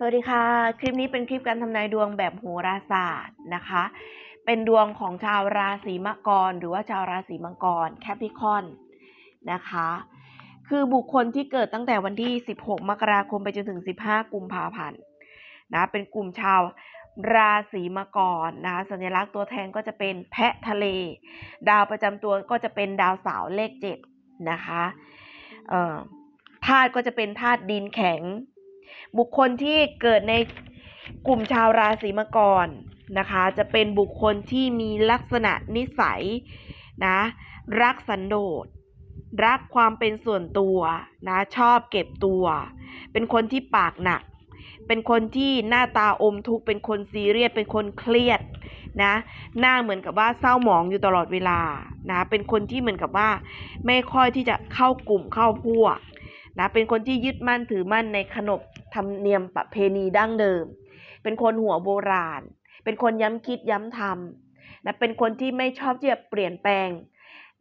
สวัสดีค่ะ คลิปนี้เป็นคลิปการทำนายดวงแบบโหราศาสตร์นะคะ เป็นดวงของชาวราศีมังกร หรือว่าชาวราศีมังกรแคปิคอนนะคะ คือบุคคลที่เกิดตั้งแต่วันที่ 16 มกราคมไปจนถึง 15 กุมภาพันธ์นะเป็นกลุ่มชาวราศีมังกรนะคะสัญลักษณ์ตัวแทนก็จะเป็นแพะทะเล ดาวประจำตัวก็จะเป็นดาวเสาร์เลข7นะคะธาตุก็จะเป็นธาตุดินแข็ง บุคคลที่เกิดในกลุ่มชาวราศีมังกรนะคะ จะเป็นบุคคลที่มีลักษณะนิสัยนะรักสันโดษรักความเป็นส่วนตัวนะชอบเก็บตัว เป็นคนที่ปากหนัก เป็นคนที่หน้าตาอมทุกข์เป็นคนซีเรียสเป็นคนเครียดนะหน้าเหมือนกับว่าเศร้าหมองอยู่ตลอดเวลานะเป็นคนที่เหมือนกับว่า ไม่ค่อยที่จะเข้ากลุ่มเข้าพวก นะเป็นคนที่ยึดมั่นถือมั่นในขนบธรรมเนียมประเพณีดั้งเดิม เป็นคนหัวโบราณ เป็นคนย้ำคิดย้ำทำนะเป็นคนที่ไม่ชอบที่จะเปลี่ยนแปลง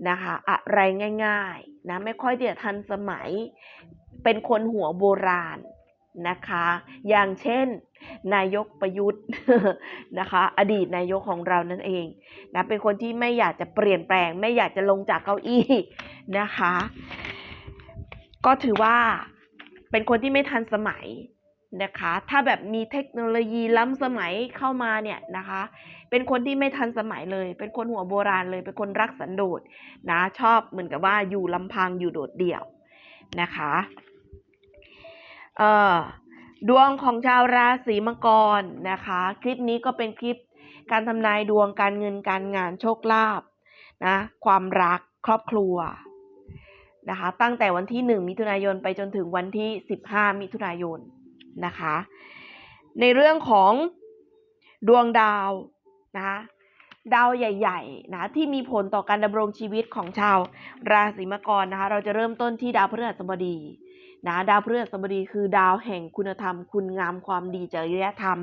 นะคะอะไรง่ายๆนะไม่ค่อยที่จะทันสมัย เป็นคนหัวโบราณนะคะ อย่างเช่น นายกประยุทธ์นะคะ อดีตนายกของเรานั่นเองนะเป็นคนที่ไม่อยากจะเปลี่ยนแปลง ไม่อยากจะลงจากเก้าอี้นะคะ ก็ถือว่าเป็นคนที่ไม่ทันสมัยนะคะ ถ้าแบบมีเทคโนโลยีล้ำสมัยเข้ามาเนี่ยนะคะ เป็นคนที่ไม่ทันสมัยเลย เป็นคนหัวโบราณเลย เป็นคนรักสันโดษนะ ชอบเหมือนกับว่าอยู่ลำพังอยู่โดดเดี่ยวนะคะ เอ่อ ดวงของชาวราศีมังกรนะคะ คลิปนี้ก็เป็นคลิปการทำนายดวงการเงินการงานโชคลาภนะ ความรักครอบครัว นะคะ ตั้งแต่วันที่ 1 มิถุนายนไปจนถึงวันที่ 15 มิถุนายนนะคะ ในเรื่องของดวงดาวนะคะดาวใหญ่ๆนะที่มีผลต่อการดำรงชีวิตของชาวราศีมังกรนะคะเราจะเริ่มต้นที่ดาวพฤหัสบดีนะดาวพฤหัสบดีคือดาวแห่งคุณธรรม คุณงามความดีจริยธรรม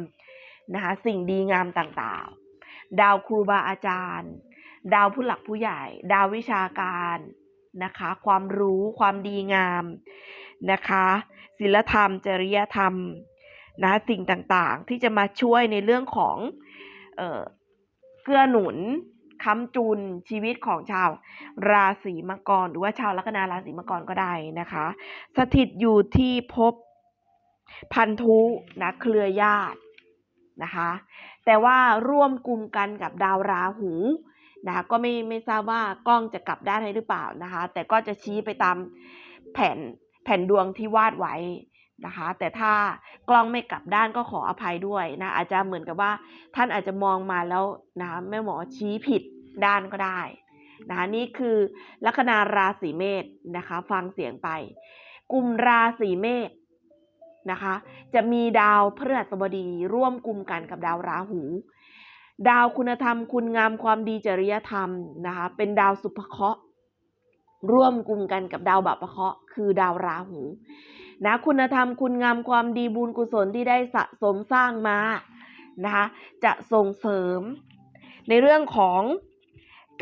นะคะสิ่งดีงามต่างๆ ดาวครูบาอาจารย์ ดาวผู้หลักผู้ใหญ่ ดาววิชาการ นะคะ ความรู้ความดีงามนะคะศิลธรรม จริยธรรมนะสิ่งต่างๆ ที่จะมาช่วยในเรื่องของเเกื้อหนุนค้ำจุนชีวิตของชาวราศีมังกร หรือว่าชาวลัคนาราศีมังกรก็ได้นะคะ สถิตอยู่ที่ภพพันธุนะเครือญาตินะคะ แต่ว่าร่วมกลุ่มกันกับดาวราหู นะคะก็ไม่ไม่ทราบว่ากล้องจะกลับด้านให้หรือเปล่านะคะ แต่ก็จะชี้ไปตามแผ่นแผ่นดวงที่วาดไว้นะคะ แต่ถ้ากล้องไม่กลับด้านก็ขออภัยด้วยนะอาจจะเหมือนกับว่าท่านอาจจะมองมาแล้วนะคะแม่หมอชี้ผิดด้านก็ได้นะคะนี่คือลัคนาราศีเมษนะคะ ฟังเสียงไป กลุ่มราศีเมษนะคะ จะมีดาวพฤหัสบดีร่วมกลุ่มกันกับดาวราหู ดาวคุณธรรม คุณงามความดีจริยธรรมนะคะเป็นดาวสุภเคราะห์ร่วมกลุ่มกันกับดาวบัพเคราะห์คือดาวราหูนะคุณธรรมคุณงามความดีบุญกุศลที่ได้สะสมสร้างมานะคะจะส่งเสริม ในเรื่องของ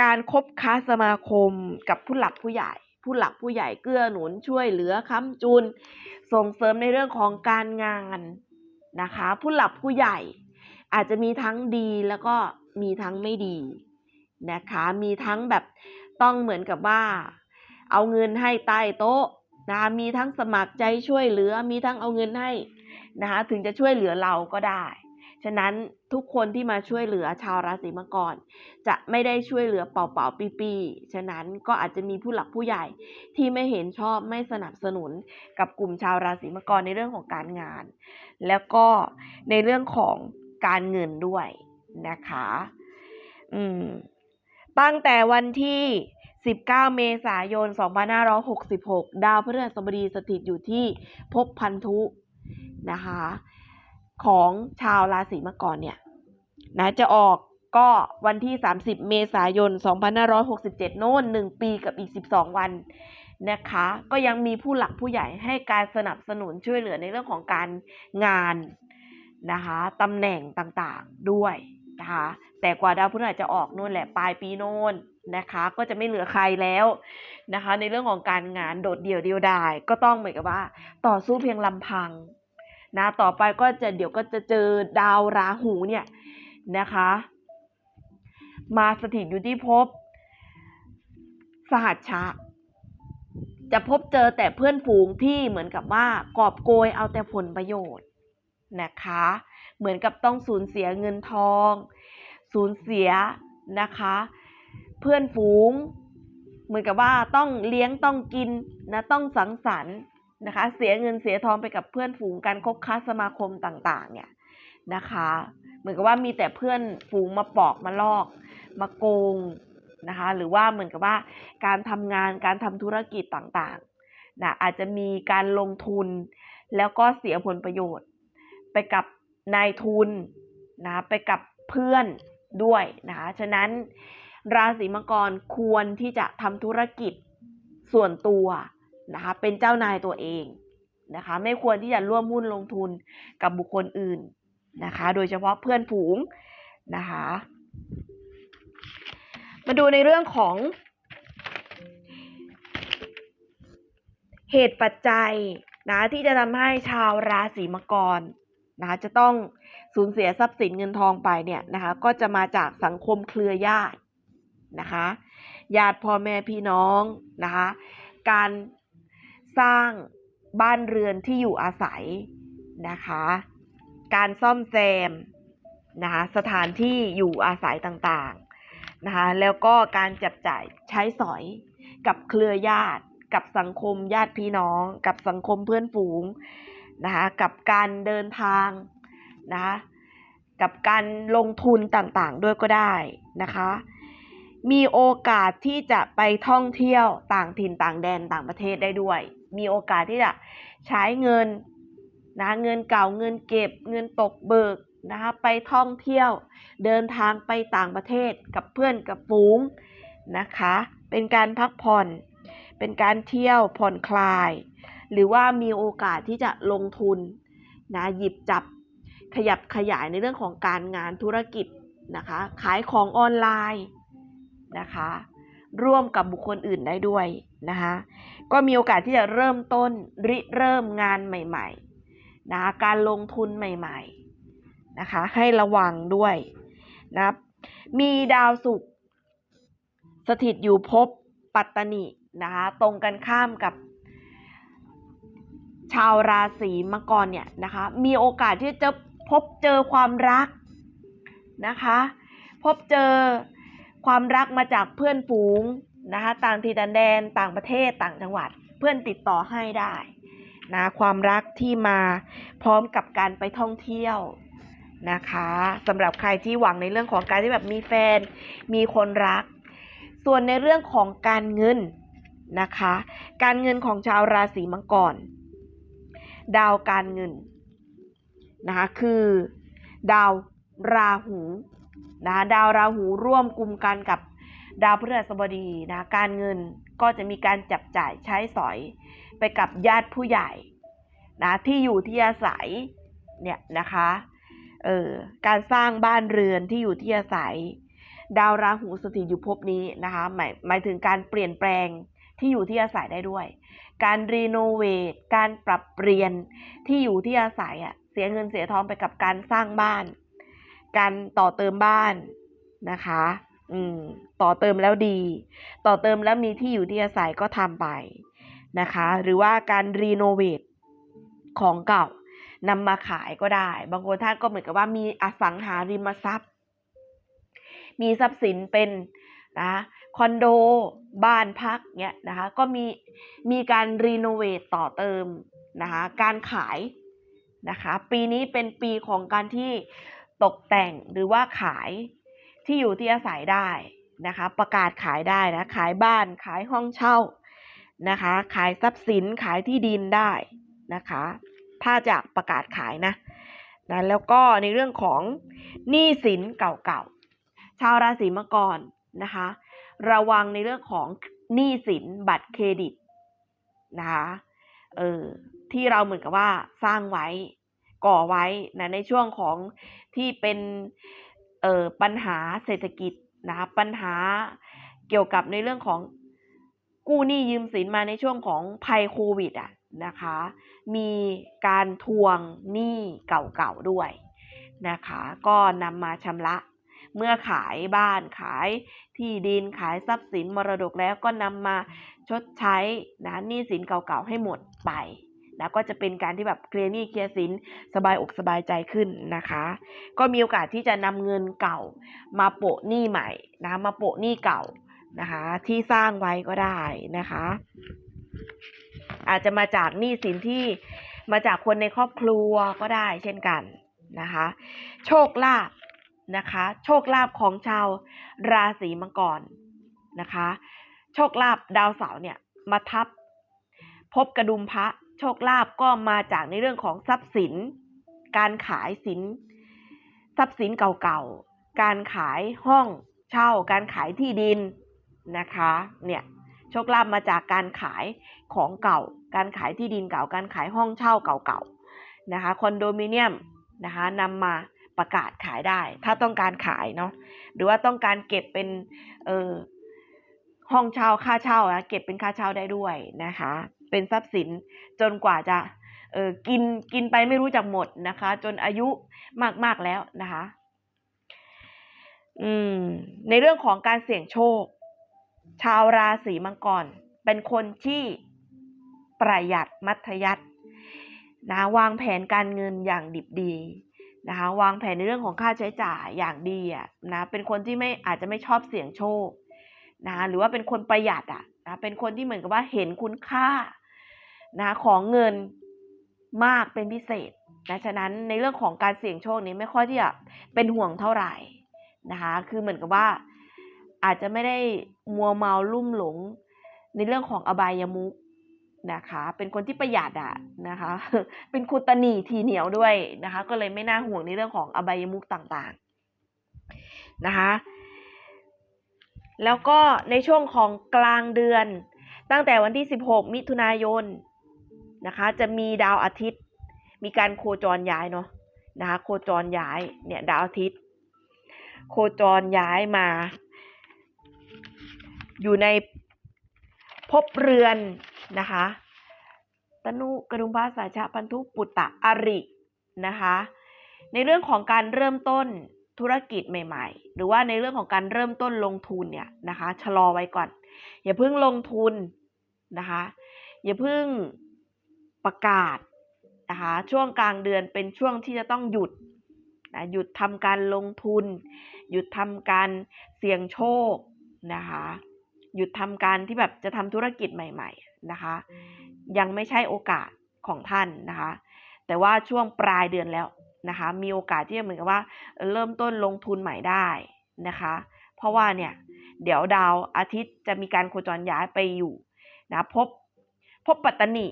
การคบค้าสมาคมกับผู้หลักผู้ใหญ่ ผู้หลักผู้ใหญ่เกื้อหนุนช่วยเหลือค้ำจุน ส่งเสริมในเรื่องของการงานนะคะผู้หลักผู้ใหญ่ อาจจะมีทั้งดีแล้วก็มีทั้งไม่ดีนะคะ มีทั้งแบบต้องเหมือนกับว่า เอาเงินให้ใต้โต๊ะนะคะมีทั้งสมัครใจช่วยเหลือ มีทั้งเอาเงินให้นะคะถึงจะช่วยเหลือเราก็ได้ ฉะนั้นทุกคนที่มาช่วยเหลือชาวราศีมังกรจะไม่ได้ช่วยเหลือเป่าๆปีๆฉะนั้นก็อาจจะมีผู้หลักผู้ใหญ่ที่ไม่เห็นชอบไม่สนับสนุนกับกลุ่มชาวราศีมังกรในเรื่องของการงาน แล้วก็ในเรื่องของ การเงินด้วยนะคะอืมตั้งแต่วันที่ 19 เมษายน 2566 ดาวพฤหัสบดีสถิตอยู่ที่ภพพันธุนะคะ ของชาวราศีมังกรเนี่ยนะจะออกก็วันที่ 30 เมษายน 2567 โน่น 1 ปีกับอีก 12 วันนะคะ ก็ยังมีผู้หลักผู้ใหญ่ให้การสนับสนุนช่วยเหลือในเรื่องของการงาน นะคะตำแหน่งต่างๆด้วยนะคะแต่กว่าดาวพฤหัสจะออกนู่นแหละปลายปีโน่นนะคะก็จะไม่เหลือใครแล้วนะคะ ในเรื่องของการงานโดดเดี่ยวเดียวดาย ก็ต้องเหมือนกับว่า ต่อสู้เพียงลำพังนะต่อไปก็จะเดี๋ยวก็จะเจอดาวราหูเนี่ยนะคะ มาสถิตอยู่ที่ภพสหัชชะ จะพบเจอแต่เพื่อนฝูงที่เหมือนกับว่ากอบโกยเอาแต่ผลประโยชน์ นะคะ เหมือนกับต้องสูญเสียเงินทอง สูญเสียนะคะ เพื่อนฝูง เหมือนกับว่าต้องเลี้ยงต้องกินนะต้องสังสรรค์นะคะ เสียเงินเสียทองไปกับเพื่อนฝูงการคบค้าสมาคมต่างๆ เนี่ยนะคะ เหมือนกับว่ามีแต่เพื่อนฝูงมาปอกมาลอกมาโกงนะคะหรือว่าเหมือนกับว่าการทำงานการทำธุรกิจต่างๆนะอาจจะมีการลงทุนแล้วก็เสียผลประโยชน์ ไปกับนายทุนนะไปกับเพื่อนด้วยนะคะฉะนั้นราศีมังกรควรที่จะทำธุรกิจส่วนตัวนะคะเป็นเจ้านายตัวเองนะคะไม่ควรที่จะร่วมหุ้นลงทุนกับบุคคลอื่นนะคะโดยเฉพาะเพื่อนฝูงนะคะมาดูในเรื่องของ เหตุปัจจัยนะที่จะทำให้ชาวราศีมังกร นะคะจะต้องสูญเสียทรัพย์สินเงินทองไปเนี่ยนะคะก็จะมาจากสังคมเครือญาตินะคะญาติพ่อแม่พี่น้องนะคะการสร้างบ้านเรือนที่อยู่อาศัยนะคะการซ่อมแซมนะคะสถานที่อยู่อาศัยต่างๆนะคะแล้วก็การจับจ่ายใช้สอยกับเครือญาติ กับสังคมญาติพี่น้อง กับสังคมเพื่อนฝูง นะคะกับการเดินทางนะคะกับการลงทุนต่างๆ ด้วยก็ได้นะคะ มีโอกาสที่จะไปท่องเที่ยวต่างถิ่นต่างแดนต่างประเทศได้ด้วย มีโอกาสที่จะใช้เงินนะเงินเก่าเงินเก็บเงินตกเบิกนะคะไปท่องเที่ยวเดินทางไปต่างประเทศกับเพื่อนกับฝูงนะคะ เป็นการพักผ่อน เป็นการเที่ยวผ่อนคลาย หรือว่ามีโอกาสที่จะลงทุนนะหยิบจับขยับขยายในเรื่องของการงานธุรกิจนะคะขายของออนไลน์นะคะร่วมกับบุคคลอื่นได้ด้วยนะคะก็มีโอกาสที่จะเริ่มต้นริเริ่มงานใหม่ๆนะคะการลงทุนใหม่ๆนะคะให้ระวังด้วยนะมีดาวศุกร์สถิตอยู่ภพปัตตนินะคะตรงกันข้ามกับ ชาวราศีมังกรเนี่ยนะคะมีโอกาสที่จะพบเจอความรักนะคะพบเจอความรักมาจากเพื่อนฝูงนะคะต่างถิ่ต่างแดนต่างประเทศต่างจังหวัด เพื่อนติดต่อให้ได้นะความรักที่มาพร้อมกับการไปท่องเที่ยวนะคะสำหรับใครที่หวังในเรื่องของการที่แบบมีแฟนมีคนรัก ส่วนในเรื่องของการเงินนะคะ การเงินของชาวราศีมังกร ดาวการเงินนะคะคือดาวราหูนะคะดาวราหูร่วมกลุ่มกันกับดาวพฤหัสบดีนะการเงินก็จะมีการจับจ่ายใช้สอยไปกับญาติผู้ใหญ่นะที่อยู่ที่อาศัยเนี่ยนะคะเออการสร้างบ้านเรือนที่อยู่ที่อาศัย ดาวราหูสถิตอยู่ภพนี้นะคะหมายหมายถึงการเปลี่ยนแปลง ที่อยู่ที่อาศัยได้ด้วย การรีโนเวทการปรับเปลี่ยนที่อยู่ที่อาศัยอะเสียเงินเสียทองไปกับการสร้างบ้าน การต่อเติมบ้านนะคะ อืม ต่อเติมแล้วดี ต่อเติมแล้วมีที่อยู่ที่อาศัยก็ทำไปนะคะ หรือว่าการรีโนเวทของเก่านำมาขายก็ได้ บางคนท่านก็เหมือนกับว่ามีอสังหาริมทรัพย์ มีทรัพย์สินเป็นนะ คอนโด บ้านพักเนี้ยนะคะก็มีมีการรีโนเวทต่อเติมนะคะการขายนะคะปีนี้เป็นปีของการที่ตกแต่งหรือว่าขายที่อยู่ที่อาศัยได้นะคะประกาศขายได้นะขายบ้านขายห้องเช่านะคะขายทรัพย์สินขายที่ดินได้นะคะถ้าจะประกาศขายนะนะแล้วก็ในเรื่องของหนี้สินเก่าๆชาวราศีมังกรนะคะ ระวังในเรื่องของหนี้สินบัตรเครดิตนะคะเออที่เราเหมือนกับว่าสร้างไว้ก่อไว้นะในช่วงของที่เป็นเออปัญหาเศรษฐกิจนะคะปัญหาเกี่ยวกับในเรื่องของกู้หนี้ยืมสินมาในช่วงของภัยโควิดอะนะคะ มีการทวงหนี้เก่าๆด้วยนะคะ ก็นำมาชำระ เมื่อขายบ้านขายที่ดินขายทรัพย์สินมรดกแล้วก็นำมาชดใช้นะหนี้สินเก่าๆให้หมดไปนะก็จะเป็นการที่แบบเคลียร์หนี้เคลียร์สินสบายอกสบายใจขึ้นนะคะ ก็มีโอกาสที่จะนำเงินเก่า มาโปะหนี้ใหม่นะมาโปะหนี้เก่านะคะที่สร้างไว้ก็ได้นะคะ อาจจะมาจากหนี้สินที่มาจากคนในครอบครัวก็ได้เช่นกันนะคะ โชคลาภ นะคะ โชคลาภของชาวราศีมังกรนะคะ โชคลาภดาวเสาร์เนี่ยมาทับ พบกระดุมพระ โชคลาภก็มาจากในเรื่องของทรัพย์สิน การขายสิน ทรัพย์สินเก่าๆ การขายห้องเช่า การขายที่ดินนะคะ เนี่ยโชคลาภมาจากการขายของเก่า การขายที่ดินเก่า การขายห้องเช่าเก่าๆ นะคะคอนโดมิเนียมนะคะนำมา ประกาศขายได้ ถ้าต้องการขายเนาะหรือว่าต้องการเก็บเป็นเออห้องเช่าค่าเช่านะเก็บเป็นค่าเช่าได้ด้วยนะคะ เป็นทรัพย์สินจนกว่าจะเออกินกินไปไม่รู้จักหมดนะคะ จนอายุมากๆแล้วนะคะ อืม ในเรื่องของการเสี่ยงโชค ชาวราศีมังกร เป็นคนที่ประหยัดมัธยัตินะวางแผนการเงินอย่างดิบดี นะคะวางแผนในเรื่องของค่าใช้จ่ายอย่างดีอะนะเป็นคนที่ไม่อาจจะไม่ชอบเสี่ยงโชคนะหรือว่าเป็นคนประหยัดอะนะเป็นคนที่เหมือนกับว่าเห็นคุณค่านะของเงินมากเป็นพิเศษนะฉะนั้นในเรื่องของการเสี่ยงโชคนี้ไม่ค่อยที่จะเป็นห่วงเท่าไหร่นะคะคือเหมือนกับว่าอาจจะไม่ได้มัวเมาลุ่มหลงในเรื่องของอบายมุก นะคะ เป็นคนที่ประหยัดอะนะคะ เป็นคุตนีทีเหนียวด้วยนะคะ ก็เลยไม่น่าห่วงในเรื่องของอบายมุกต่างๆนะคะ แล้วก็ในช่วงของกลางเดือน ตั้งแต่วันที่ 16 มิถุนายนนะคะ จะมีดาวอาทิตย์ มีการโคจรย้ายเนาะนะคะ โคจรย้ายเนี่ยดาวอาทิตย์ โคจรย้ายมา อยู่ในภพเรือน นะคะตนุกระุมพาสาชะพันธุปุตตะอรินะคะ ในเรื่องของการเริ่มต้นธุรกิจใหม่ ๆ หรือว่าในเรื่องของการเริ่มต้นลงทุนเนี่ยนะคะชะลอไว้ก่อน อย่าเพิ่งลงทุนนะคะ อย่าเพิ่งประกาศนะคะช่วงกลางเดือนเป็นช่วงที่จะต้องหยุดนะหยุดทำการลงทุน หยุดทำการเสี่ยงโชคนะคะ หยุดทำการที่แบบจะทำธุรกิจใหม่ ๆ นะคะ ยังไม่ใช่โอกาสของท่านนะคะ แต่ว่าช่วงปลายเดือนแล้วนะคะ มีโอกาสที่จะเหมือนกับว่า เริ่มต้นลงทุนใหม่ได้นะคะ เพราะว่าเนี่ยเดี๋ยวดาวอาทิตย์จะมีการโคจรย้ายไปอยู่นะพบพบปัตตนิ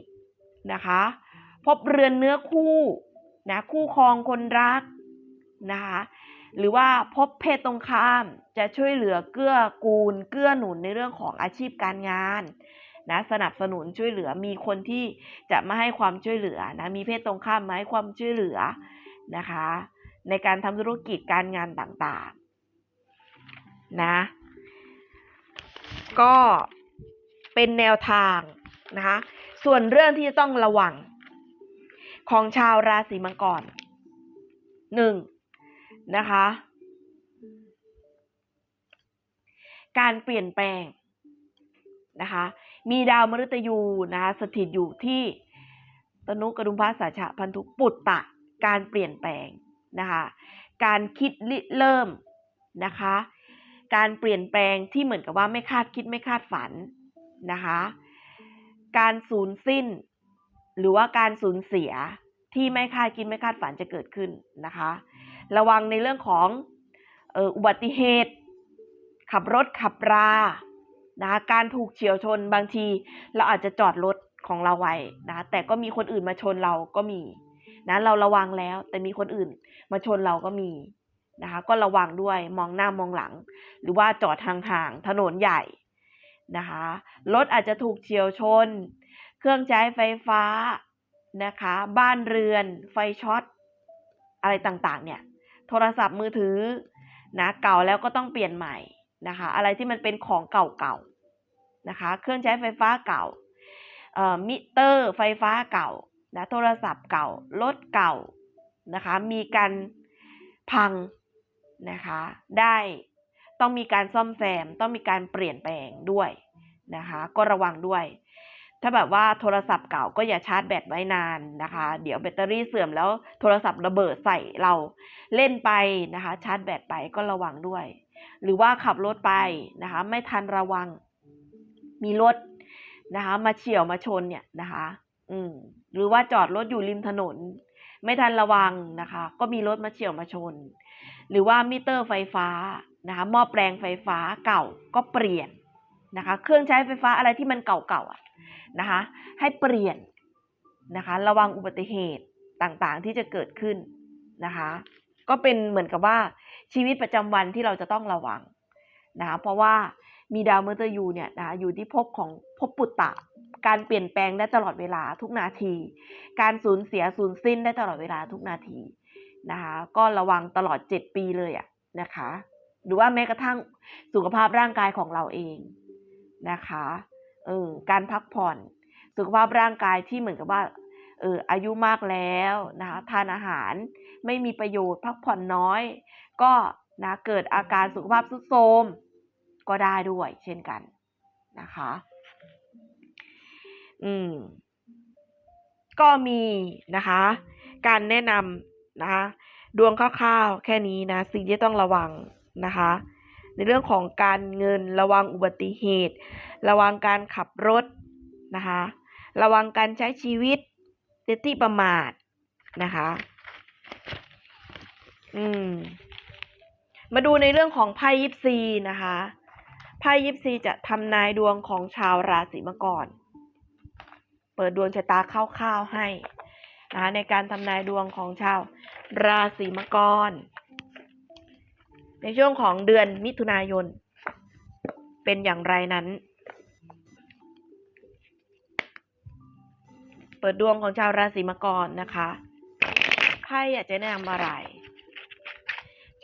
นะคะ พบเรือนเนื้อคู่นะคู่ครองคนรักนะคะหรือว่าพบเพศตรงข้ามจะช่วยเหลือเกื้อกูลเกื้อหนุนในเรื่องของอาชีพการงาน นะสนับสนุนช่วยเหลือมีคนที่จะมาให้ความช่วยเหลือนะมีเพศตรงข้ามมาให้ความช่วยเหลือนะคะ ในการทำธุรกิจการงานต่างๆนะก็เป็นแนวทางนะคะส่วนเรื่องที่จะต้องระวังของชาวราศีมังกรหนึ่งนะคะ การเปลี่ยนแปลงนะคะ มีดาวมฤตยูนะคะสถิตอยู่ที่ตนุกระดุมพาสาชะพันธุปุตตะ การเปลี่ยนแปลงนะคะการคิดริเริ่มนะคะ การเปลี่ยนแปลงที่เหมือนกับว่าไม่คาดคิดไม่คาดฝันนะคะ การสูญสิ้น หรือว่าการสูญเสียที่ไม่คาดคิดไม่คาดฝันจะเกิดขึ้นนะคะ ระวังในเรื่องของอ,อ,อุบัติเหตุ ขับรถขับรา นะคะการถูกเฉียวชนบางที เราอาจจะจอดรถของเราไว้นะ แต่ก็มีคนอื่นมาชนเราก็มีนะเราระวังแล้ว แต่มีคนอื่นมาชนเราก็มีนะคะ ก็ระวังด้วยมองหน้ามองหลัง หรือว่าจอดห่างๆถนนใหญ่นะคะรถอาจจะถูกเฉียวชน เครื่องใช้ไฟฟ้านะคะ บ้านเรือน ไฟช็อตอะไรต่างๆ เนี่ย โทรศัพท์มือถือนะเก่าแล้วก็ต้องเปลี่ยนใหม่นะคะ อะไรที่มันเป็นของเก่าๆ นะคะ เครื่องใช้ไฟฟ้าเก่ามิเตอร์ไฟฟ้าเก่านะโทรศัพท์เก่า รถเก่านะคะ มีการพังนะคะ ได้ต้องมีการซ่อมแซม ต้องมีการเปลี่ยนแปลงด้วยนะคะ ก็ระวังด้วย ถ้าแบบว่าโทรศัพท์เก่าก็อย่าชาร์จแบตไว้นานนะคะ เดี๋ยวแบตเตอรี่เสื่อมแล้วโทรศัพท์ระเบิดใส่เราเล่นไปนะคะ ชาร์จแบตไปก็ระวังด้วย หรือว่าขับรถไปนะคะ ไม่ทันระวัง มีรถนะคะ มาเฉี่ยวมาชนเนี่ยนะคะ อืมหรือว่าจอดรถอยู่ริมถนน ไม่ทันระวังนะคะ ก็มีรถมาเฉี่ยวมาชน หรือว่ามิเตอร์ไฟฟ้านะคะหม้อแปลงไฟฟ้าเก่าก็เปลี่ยนนะคะ เครื่องใช้ไฟฟ้าอะไรที่มันเก่าๆอะนะคะ ให้เปลี่ยนนะคะ ระวังอุบัติเหตุต่างๆที่จะเกิดขึ้นนะคะ ก็เป็นเหมือนกับว่าชีวิตประจำวันที่เราจะต้องระวังนะคะเพราะว่า มีดาวเมอร์เตอร์ยูเนี่ยนะคะอยู่ที่ภพของภพปุตตะ การเปลี่ยนแปลงได้ตลอดเวลาทุกนาที การสูญเสียสูญสิ้นได้ตลอดเวลาทุกนาทีนะคะก็ระวังตลอด 7 ปีเลยอะนะคะ หรือว่าแม้กระทั่งสุขภาพร่างกายของเราเองนะคะเออการพักผ่อน สุขภาพร่างกายที่เหมือนกับว่าเอออายุมากแล้วนะคะทานอาหารไม่มีประโยชน์พักผ่อนน้อย ก็นะเกิดอาการสุขภาพทรุดโทรม ก็ได้ด้วยเช่นกันนะคะ อืม ก็มีนะคะ การแนะนำนะคะ ดวงคร่าวๆแค่นี้นะ สิ่งที่ต้องระวังนะคะ ในเรื่องของการเงินระวังอุบัติเหตุ ระวังการขับรถนะคะ ระวังการใช้ชีวิตที่ประมาทนะคะ อืม มาดูในเรื่องของไพ่ยิปซีนะคะ ไพ่ยิปซีจะทำนายดวงของชาวราศีมังกร เปิดดวงชะตาคร่าวๆให้นะคะในการทำนายดวงของชาวราศีมังกร ในช่วงของเดือนมิถุนายน เป็นอย่างไรนั้น เปิดดวงของชาวราศีมังกรนะคะใครอยากจะแนะนำอะไร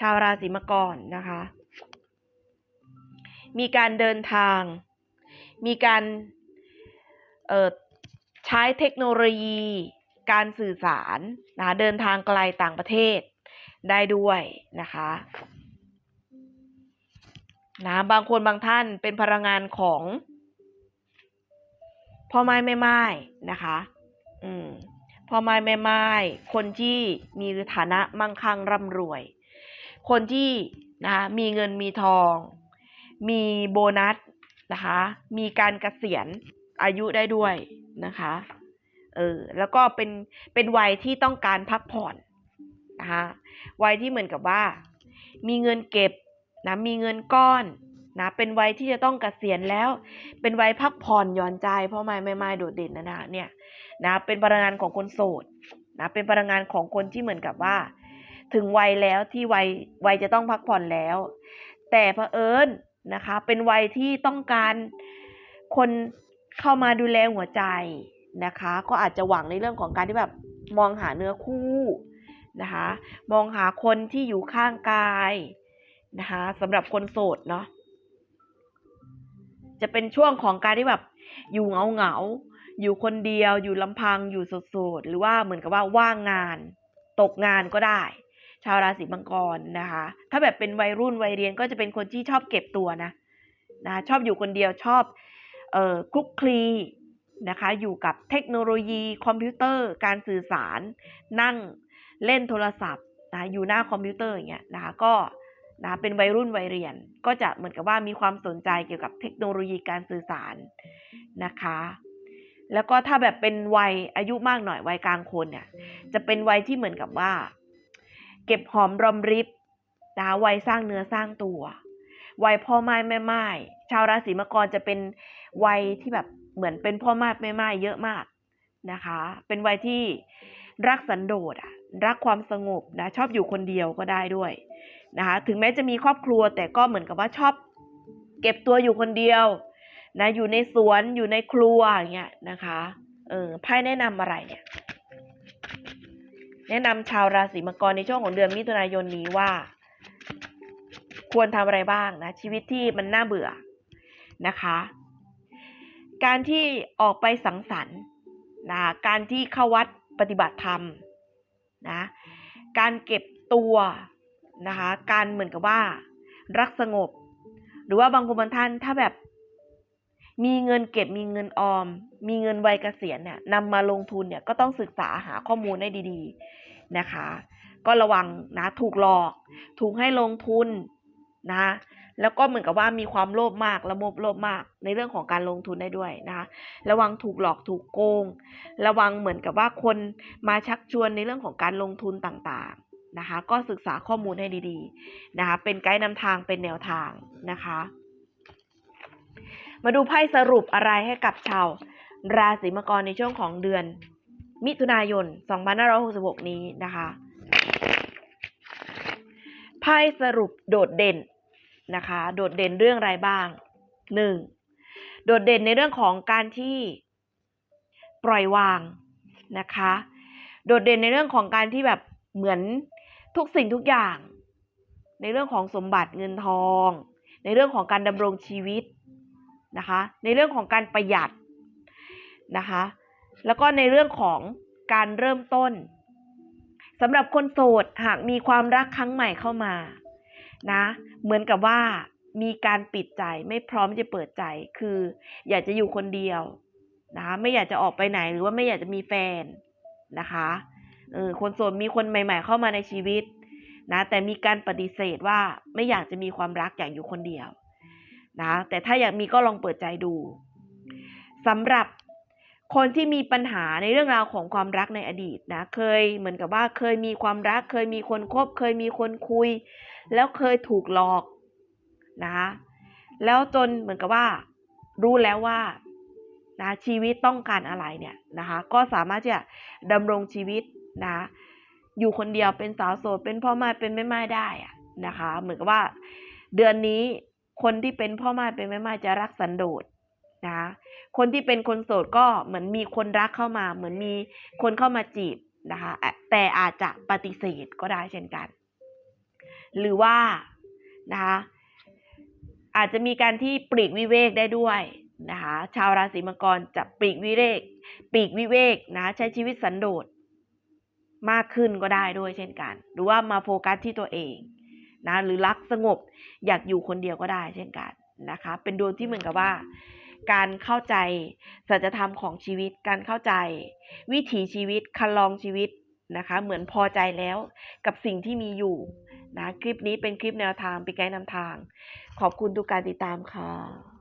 ชาวราศีมังกรนะคะ มีการเดินทาง มีการใช้เทคโนโลยี การสื่อสารนะคะเดินทางไกลต่างประเทศได้ด้วยนะคะนะบางคนบางท่านเป็นพลังงานของพ่อไม้แม่ไม้นะคะอืมพ่อไม้แม่ไม้คนที่มีฐานะมั่งคั่งร่ำรวย คนที่นะมีเงินมีทอง มีโบนัสนะคะ มีการเกษียณอายุได้ด้วยนะคะ เออ แล้วก็เป็น เป็นวัยที่ต้องการพักผ่อนนะคะ วัยที่เหมือนกับว่า มีเงินเก็บนะ มีเงินก้อนนะ เป็นวัยที่จะต้องเกษียณแล้ว เป็นวัยพักผ่อนหย่อนใจ เพราะไม่ไม่ไม่โดดเด่นนะนะเนี่ย นะ เป็นพลังงานของคนโสดนะ เป็นพลังงานของคนที่เหมือนกับว่า ถึงวัยแล้วที่วัย วัยจะต้องพักผ่อนแล้ว แต่เผอิญ นะคะ เป็นวัยที่ต้องการคนเข้ามาดูแลหัวใจนะคะ ก็อาจจะหวังในเรื่องของการที่แบบมองหาเนื้อคู่นะคะ มองหาคนที่อยู่ข้างกายนะคะสำหรับคนโสดเนาะจะเป็นช่วงของการที่แบบอยู่เหงาเหงาๆอยู่คนเดียว อยู่ลำพัง อยู่โสดๆหรือว่าเหมือนกับว่าว่างงาน ตกงานก็ได้ ชาวราศีมังกรนะคะ ถ้าแบบเป็นวัยรุ่นวัยเรียนก็จะเป็นคนที่ชอบเก็บตัวนะนะชอบอยู่คนเดียวชอบเอ่อคลุกคลีนะคะอยู่กับเทคโนโลยีคอมพิวเตอร์ การสื่อสาร นั่งเล่นโทรศัพท์นะอยู่หน้าคอมพิวเตอร์อย่างเงี้ยนะคะก็นะเป็นวัยรุ่นวัยเรียน ก็จะเหมือนกับว่ามีความสนใจเกี่ยวกับเทคโนโลยีการสื่อสารนะคะ แล้วก็ถ้าแบบเป็นวัยอายุมากหน่อยวัยกลางคนเนี่ยจะเป็นวัยที่เหมือนกับว่า เก็บหอมรอมริบนะคะวัยสร้างเนื้อสร้างตัววัยพ่อไม้แม่ไม้ชาวราศีมังกรจะเป็นวัยที่แบบเหมือนเป็นพ่อไม้แม่ไม้เยอะมากนะคะ เป็นวัยที่รักสันโดษอะรักความสงบนะชอบอยู่คนเดียวก็ได้ด้วยนะคะ ถึงแม้จะมีครอบครัวแต่ก็เหมือนกับว่าชอบ เก็บตัวอยู่คนเดียวนะอยู่ในสวนอยู่ในครัวอย่างเงี้ยนะคะเออไพ่แนะนำอะไรเนี่ย แนะนำชาวราศีมังกรในช่วงของเดือนมิถุนายนนี้ว่า ควรทำอะไรบ้างนะ ชีวิตที่มันน่าเบื่อนะคะ การที่ออกไปสังสรรค์นะการที่เข้าวัดปฏิบัติธรรมนะการเก็บตัวนะคะ การเหมือนกับว่า รักสงบ หรือว่าบางคนบางท่านถ้าแบบ มีเงินเก็บมีเงินออม มีเงินวัยเกษียณเนี่ยนำมาลงทุนเนี่ยก็ต้องศึกษาหาข้อมูลให้ดีๆนะคะ ก็ระวังนะถูกหลอก ถูกให้ลงทุนนะแล้วก็เหมือนกับว่ามีความโลภมากละโมบโลภมากในเรื่องของการลงทุนได้ด้วยนะคะ ระวังถูกหลอกถูกโกง ระวังเหมือนกับว่าคนมาชักชวนในเรื่องของการลงทุนต่างๆนะคะ ก็ศึกษาข้อมูลให้ดีๆนะคะ เป็นไกด์นำทางเป็นแนวทางนะคะ มาดูไพ่สรุปอะไรให้กับชาว ราศีมังกรในช่วงของเดือน มิถุนายน 2566 นี้นะคะไพ่สรุปโดดเด่นนะคะ โดดเด่นเรื่องอะไรบ้างหนึ่งโดดเด่นในเรื่องของการที่ปล่อยวางนะคะ โดดเด่นในเรื่องของการที่แบบเหมือนทุกสิ่งทุกอย่าง ในเรื่องของสมบัติเงินทอง ในเรื่องของการดำรงชีวิต นะคะ ในเรื่องของการประหยัดนะคะ แล้วก็ในเรื่องของการเริ่มต้นสำหรับคนโสดหากมีความรักครั้งใหม่เข้ามานะเหมือนกับว่ามีการปิดใจไม่พร้อมจะเปิดใจคือ อยากจะอยู่คนเดียวนะคะไม่อยากจะออกไปไหนหรือว่าไม่อยากจะมีแฟนนะคะเออคนโสดมีคนใหม่ ๆ เข้ามาในชีวิตนะแต่มีการปฏิเสธว่าไม่อยากจะมีความรักอยากอยู่คนเดียว นะแต่ถ้าอยากมีก็ลองเปิดใจดูสำหรับคนที่มีปัญหาในเรื่องราวของความรักในอดีตนะเคยเหมือนกับว่าเคยมีความรัก เคยมีคนคบ เคยมีคนคุย แล้วเคยถูกหลอกนะแล้วจนเหมือนกับว่า รู้แล้วว่านะชีวิตต้องการอะไรเนี่ยนะคะก็สามารถที่จะดำรงชีวิตนะอยู่คนเดียวเป็นสาวโสดเป็นพ่อแม่เป็นแม่ไม้ได้อะนะคะ เหมือนกับว่าเดือนนี้ คนที่เป็นพ่อแม่เป็นแม่ไม้จะรักสันโดษนะคะคนที่เป็นคนโสดก็เหมือนมีคนรักเข้ามา เหมือนมีคนเข้ามาจีบนะคะแต่อาจจะปฏิเสธก็ได้เช่นกัน หรือว่านะคะอาจจะมีการที่ปลีกวิเวกได้ด้วยนะคะชาวราศีมังกรจะปลีกวิเวกปลีกวิเวกนะใช้ชีวิตสันโดษมากขึ้นก็ได้ด้วยเช่นกัน หรือว่ามาโฟกัสที่ตัวเอง นะหรือรักสงบอยากอยู่คนเดียวก็ได้เช่นกันนะคะ เป็นดวงที่เหมือนกับว่า การเข้าใจสัจธรรมของชีวิต การเข้าใจ วิถีชีวิตคันลองชีวิตนะคะ เหมือนพอใจแล้วกับสิ่งที่มีอยู่นะคลิปนี้เป็นคลิปแนวทางเป็นไกด์นำทาง ขอบคุณทุกการติดตามค่ะ